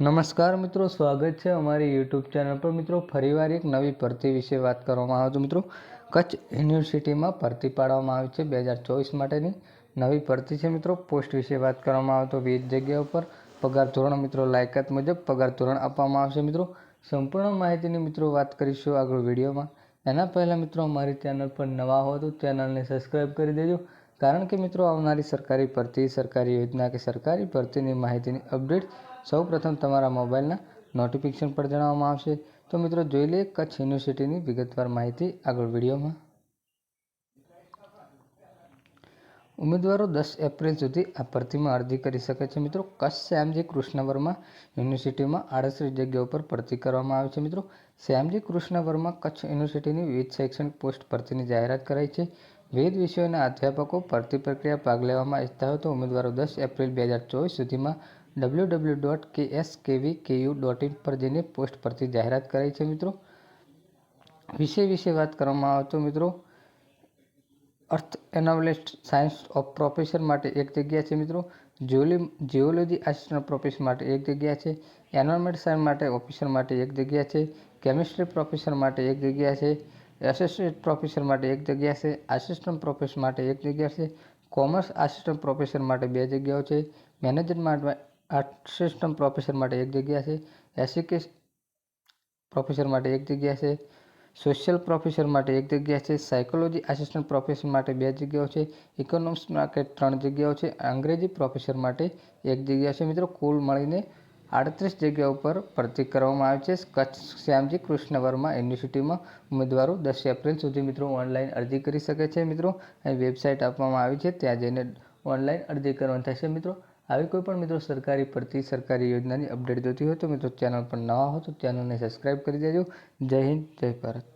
નમસ્કાર મિત્રો, સ્વાગત છે અમારી યુટ્યુબ ચેનલ પર. મિત્રો, ફરીવાર એક નવી ભરતી વિશે વાત કરવામાં આવે છે. મિત્રો, કચ્છ યુનિવર્સિટીમાં ભરતી પાડવામાં આવી છે બે હજાર ચોવીસ માટેની નવી ભરતી છે. મિત્રો, પોસ્ટ વિશે વાત કરવામાં આવે તો વિવિધ જગ્યા ઉપર પગાર ધોરણ મિત્રો, લાયકાત મુજબ પગાર ધોરણ આપવામાં આવશે. મિત્રો, સંપૂર્ણ માહિતીની મિત્રો વાત કરીશું આગળ વિડીયોમાં. એના પહેલાં મિત્રો, અમારી ચેનલ પર નવા હો તો ચેનલને સબસ્ક્રાઈબ કરી દેજો. કારણ કે મિત્રો આવનારી સરકારી ભરતી, સરકારી યોજના કે સરકારી ભરતીની માહિતીની અપડેટ સૌ પ્રથમ તમારા મોબાઈલના નોટિફિકેશન પર જણાવવામાં આવશે. તો મિત્રો જોઈ લઈએ કચ્છ યુનિવર્સિટીની વિગતવાર માહિતી આગળ વિડીયોમાં. ઉમેદવારો દસ એપ્રિલ સુધી આ ભરતીમાં અરજી કરી શકે છે મિત્રો. કચ્છ શ્યામજી કૃષ્ણ વર્મા યુનિવર્સિટીમાં આડત્રીસ જગ્યાઓ પર ભરતી કરવામાં આવી છે મિત્રો. શ્યામજી કૃષ્ણ વર્મા કચ્છ યુનિવર્સિટીની વિવિધ શૈક્ષણિક પોસ્ટ ભરતીની જાહેરાત કરાઈ છે. વિવિધ વિષયોના અધ્યાપકો ભરતી પ્રક્રિયા ભાગ લેવામાં ઇચ્છતા હોય તો ઉમેદવારો દસ એપ્રિલ બે હજાર ચોવીસ સુધીમાં W W dot K S KV KU dot in પર જઈને પોસ્ટ ભરતી જાહેરાત કરાઈ છે મિત્રો. વિષય વિશે વાત કરવામાં આવે તો મિત્રો, earth analyst science of professor માટે એક જગ્યા છે મિત્રો. જીઓલી જિયોલોજી આસિસ્ટન્ટ પ્રોફેસર માટે એક જગ્યા છે. એન્વાયરમેન્ટ સાયન્સ માટે ઓફિસર માટે એક જગ્યા છે. કેમિસ્ટ્રી પ્રોફેસર માટે એક જગ્યા છે. એસોસિએટ પ્રોફેસર માટે એક જગ્યા છે આસિસ્ટન્ટ પ્રોફેસર માટે એક જગ્યા છે કોમર્સ આસિસ્ટન્ટ પ્રોફેસર માટે બે જગ્યાઓ છે મેનેજમેન્ટ આસિસ્ટન્ટ પ્રોફેસર માટે એક જગ્યા છે એસিকেશ પ્રોફેસર માટે એક જગ્યા છે સોશિયલ પ્રોફેસર માટે એક જગ્યા છે સાયકોલોજી આસિસ્ટન્ટ પ્રોફેસર માટે બે જગ્યાઓ છે ઇકોનોમિક્સ માટે ત્રણ જગ્યાઓ છે, અંગ્રેજી પ્રોફેસર માટે એક જગ્યા છે. મિત્રો, કુલ મળીને આડત્રીસ જગ્યા ઉપર ભરતી કરવામાં આવી છે. કચ્છ શ્યામજી કૃષ્ણ વર્મા યુનિવર્સિટીમાં ઉમેદવારો દસ એપ્રિલ સુધી મિત્રો ઓનલાઈન અરજી કરી શકે છે મિત્રો. અહીં વેબસાઇટ આપવામાં આવી છે. ત્યાં જઈને ઓનલાઈન અરજી કરવાની થશે મિત્રો. આવી કોઈ પણ મિત્રો સરકારી ભરતી, સરકારી યોજનાની અપડેટ જોતી હોય તો મિત્રો ચેનલ પર નવા હો તો ચેનલને સબસ્ક્રાઈબ કરી દેજો. જય હિન્દ, જય ભારત.